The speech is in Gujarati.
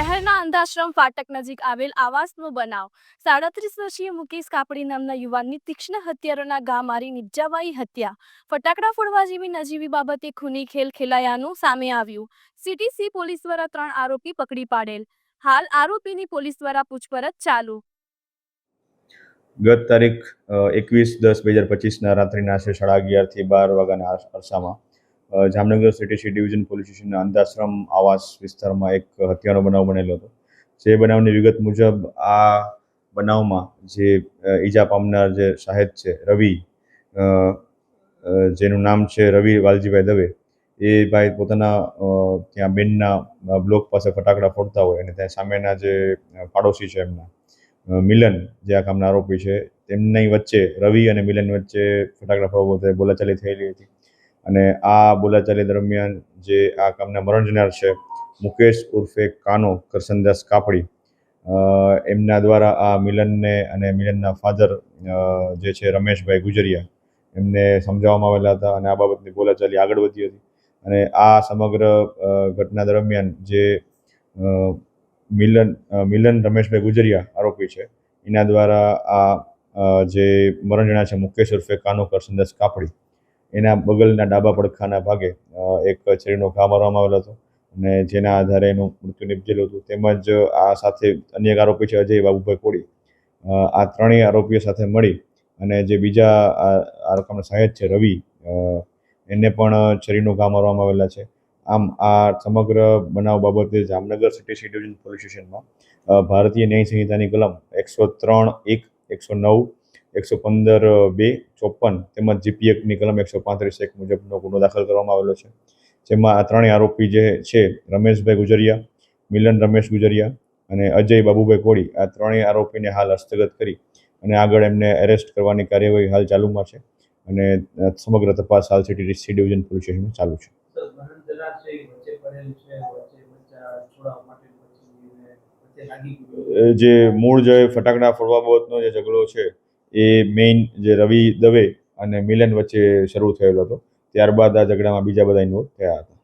વૃદ્ધાશ્રમ ફાટક નજીક આવેલ આવાસનો બનાવ. સાડત્રીસ વર્ષીય મુકેશ કાપડી નામના યુવાનની તીક્ષ્ણ હત્યારોના ઘા મારી નિપજાવાઈ હત્યા. ફટાકડા ફોડવા જેવી નજીવી બાબતે ખૂની ખેલ ખેલાયાનું સામે આવ્યું. સીટીસી પોલીસ દ્વારા ત્રણ આરોપી પકડી પાડેલ. હાલ આરોપીની પોલીસ દ્વારા પૂછપરછ ચાલુ. ગત તારીખ એકવીસ દસ બે હજાર પચીસના રાત્રિના આશરે સાડા અગિયારથી બાર વાગ્યાના અરસામાં Jamnagar city C division police સ્ટેશનના અંધાશ્રમ આવાસ વિસ્તારમાં એક હત્યાનો બનાવ બનેલો હતો. જે બનાવની વિગત મુજબ આ બનાવમાં જે ઈજા પામનાર જે સાહેબ છે, રવિ જેનું નામ છે રવિ વાલજીભાઈ દવે, એ ભાઈ પોતાના ત્યાં બેનના બ્લોક પાસે ફટાકડા ફોડતા હોય અને ત્યાં સામેના જે પાડોશી છે એમના મિલન જે આ કામના આરોપી છે, તેમની વચ્ચે રવિ અને મિલન વચ્ચે ફટાકડા ફોડવા બોલાચાલી થયેલી હતી. અને આ બોલાચાલી દરમિયાન જે આ કામના મરણ જનાર છે, મુકેશ ઉર્ફે કાનો કરસનદાસ કાપડી એમના દ્વારા આ મિલનને અને મિલનના ફાધર જે છે રમેશભાઈ ગુજરિયા, એમને સમજાવવામાં આવેલા હતા અને આ બાબતની બોલાચાલી આગળ વધી હતી. અને આ સમગ્ર ઘટના દરમિયાન જે મિલન મિલન રમેશભાઈ ગુજરિયા આરોપી છે, એના દ્વારા આ જે મરણ જણા છે મુકેશ ઉર્ફે કાનો કરસનદાસ કાપડી એના બગલના ડાબા પડખાના ભાગે એક છરીનો ઘા મારવામાં આવેલો હતો અને જેના આધારે એનું મૃત્યુ નિપજેલું હતું. તેમજ આ સાથે અન્ય એક આરોપી છે અજય બાબુભાઈ અ, આ ત્રણેય આરોપીઓ સાથે મળી અને જે બીજા આ આ રકમના સહાયક છે રવિ એને પણ છરીનો ઘા મારવામાં આવેલા છે. આમ આ સમગ્ર બનાવ બાબતે જામનગર સિટી સી પોલીસ સ્ટેશનમાં ભારતીય ન્યાય સંહિતાની કલમ એકસો ત્રણ એક એકસો નવ એકસો પંદર બે ચોપન તેમજ જીપીએફની કલમ એકસો પાંત્રીસ એક મુજબનો ગુનો દાખલ કરવામાં આવેલો છે. જેમાં આ ત્રણેય આરોપી જે છે રમેશભાઈ ગુજરિયા મિલન રમેશ ગુજરિયા અને અજય બાબુભાઈ કોળી આ ત્રણેય આરોપીને હાલ હસ્તગત કરી અને આગળ એમને એરેસ્ટ કરવાની કાર્યવાહી હાલ ચાલુમાં છે અને સમગ્ર તપાસ હાલ સિટી સી ડિવિઝન પોલીસ સ્ટેશનમાં ચાલુ છે. જે મૂળ જે ફટાકડા ફોડવા બાબતનો જે ઝઘડો છે એ મેઇન જે રવિ દવે અને મિલન વચ્ચે શરૂ થયેલો હતો. ત્યારબાદ આ ઝઘડામાં બીજા બધા ઇન્વોલ્વ થયા હતા.